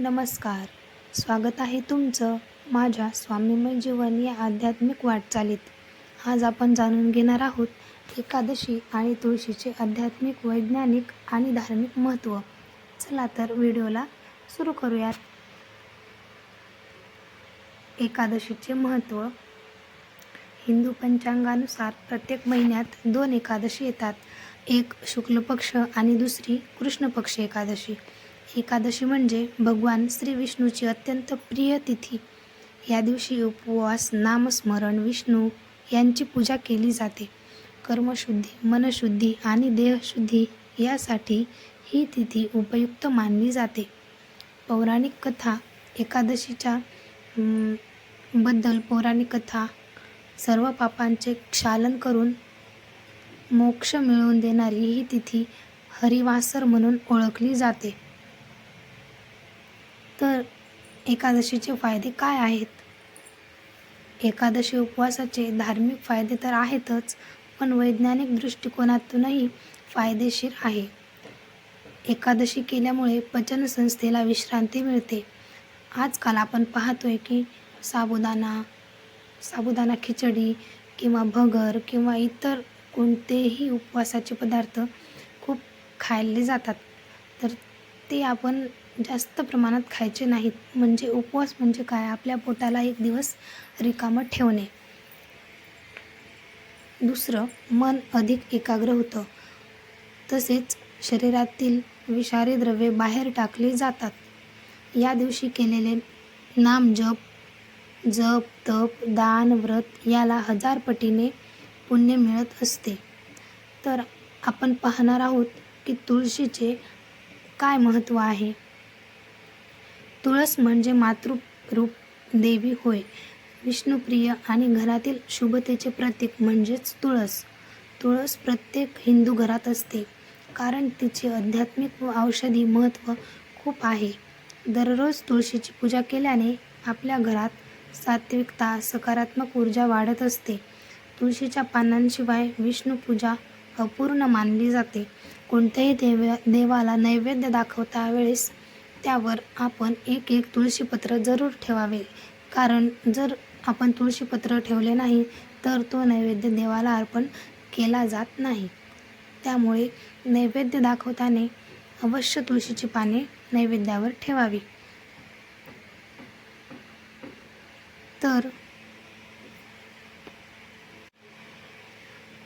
नमस्कार. स्वागत आहे तुमचं माझ्या स्वामीमय जीवन या आध्यात्मिक वाटचालीत. आज आपण जाणून घेणार आहोत एकादशी आणि तुळशीचे आध्यात्मिक वैज्ञानिक आणि धार्मिक महत्त्व. चला तर व्हिडिओला सुरू करूयात. एकादशीचे महत्त्व. हिंदू पंचांगानुसार प्रत्येक महिन्यात दोन एकादशी येतात. एक शुक्ल पक्ष आणि दुसरी कृष्ण पक्ष एकादशी. एकादशी म्हणजे भगवान श्री विष्णूची अत्यंत प्रिय तिथी. या दिवशी उपवास नामस्मरण विष्णू यांची पूजा केली जाते. कर्मशुद्धी मनशुद्धी आणि देहशुद्धी यासाठी ही तिथी उपयुक्त मानली जाते. पौराणिक कथा एकादशीच्या बद्दल पौराणिक कथा सर्व पापांचे क्षालन करून मोक्ष मिळवून देणारी ही तिथी हरिवासर म्हणून ओळखली जाते. तर एकादशीचे फायदे काय आहेत? एकादशी उपवासाचे धार्मिक फायदे तर आहेतच पण वैज्ञानिक दृष्टिकोनातूनही फायदेशीर आहे. एकादशी केल्यामुळे पचनसंस्थेला विश्रांती मिळते. आजकाल आपण पाहतोय की साबुदाणा साबुदाणा खिचडी किंवा भगर किंवा इतर कोणतेही उपवासाचे पदार्थ खूप खाल्ले जातात. तर ते आपण जास्त प्रमाणात खायचे नाहीत. म्हणजे उपवास म्हणजे काय? आपल्या पोटाला एक दिवस रिकामं ठेवणे. दुसरं मन अधिक एकाग्र होतं. तसेच शरीरातील विषारी द्रव्ये बाहेर टाकली जातात. या दिवशी केलेले नाम जप जप तप दान व्रत याला हजार पटीने पुण्य मिळत असते. तर आपण पाहणार आहोत की तुळशीचे काय महत्त्व आहे? तुळस म्हणजे मातृरूप देवी होय. विष्णुप्रिय आणि घरातील शुभतेचे प्रतीक म्हणजेच तुळस. तुळस प्रत्येक हिंदू घरात असते कारण तिचे आध्यात्मिक व औषधी महत्त्व खूप आहे. दररोज तुळशीची पूजा केल्याने आपल्या घरात सात्विकता सकारात्मक ऊर्जा वाढत असते. तुळशीच्या पानांशिवाय विष्णुपूजा अपूर्ण मानली जाते. कोणत्याही देव देवाला नैवेद्य दाखवता वेळेस त्यावर आपण एक एक तुळशीपत्र जरूर ठेवावे. कारण जर आपण तुळशीपत्र ठेवले नाही तर तो नैवेद्य देवाला अर्पण केला जात नाही. त्यामुळे नैवेद्य दाखवताना अवश्य तुळशीची पाने नैवेद्यावर ठेवावी. तर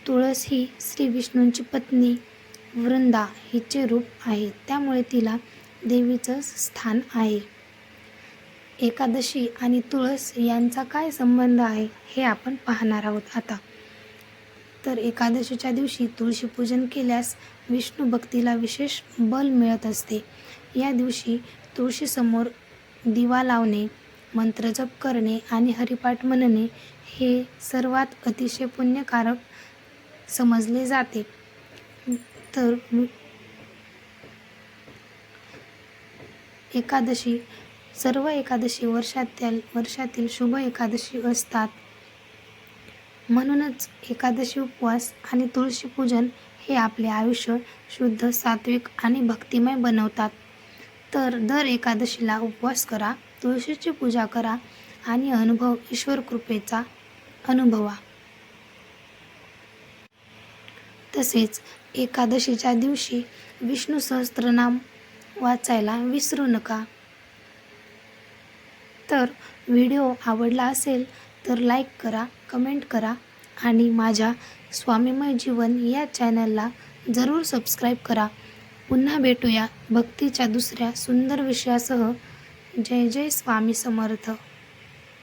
तुळस ही श्री विष्णूंची पत्नी वृंदा हिचे रूप आहे. त्यामुळे तिला देवीचं स्थान आहे. एकादशी आणि तुळस यांचा काय संबंध आहे हे आपण पाहणार आहोत आता. तर एकादशीच्या दिवशी तुळशी पूजन केल्यास विष्णू भक्तीला विशेष बल मिळत असते. या दिवशी तुळशीसमोर दिवा लावणे मंत्रजप करणे आणि हरिपाठ म्हणणे हे सर्वात अतिशय पुण्यकारक समजले जाते. तर एकादशी सर्व एकादशी वर्षातील वर्षातील शुभ एकादशी असतात. म्हणूनच एकादशी उपवास आणि तुळशी पूजन हे आपले आयुष्य शुद्ध सात्विक आणि भक्तिमय बनवतात. तर दर एकादशीला उपवास करा तुळशीची पूजा करा आणि अनुभव ईश्वर कृपेचा अनुभवा. तसेच एकादशीच्या दिवशी विष्णू सहस्त्रनाम वाचायला विसरू नका. तर व्हिडिओ आवडला असेल तर लाईक करा कमेंट करा आणि माझ्या स्वामीमय जीवन या चॅनलला जरूर सबस्क्राईब करा. पुन्हा भेटूया भक्तीच्या दुसऱ्या सुंदर विषयासह. जय जय स्वामी समर्थ.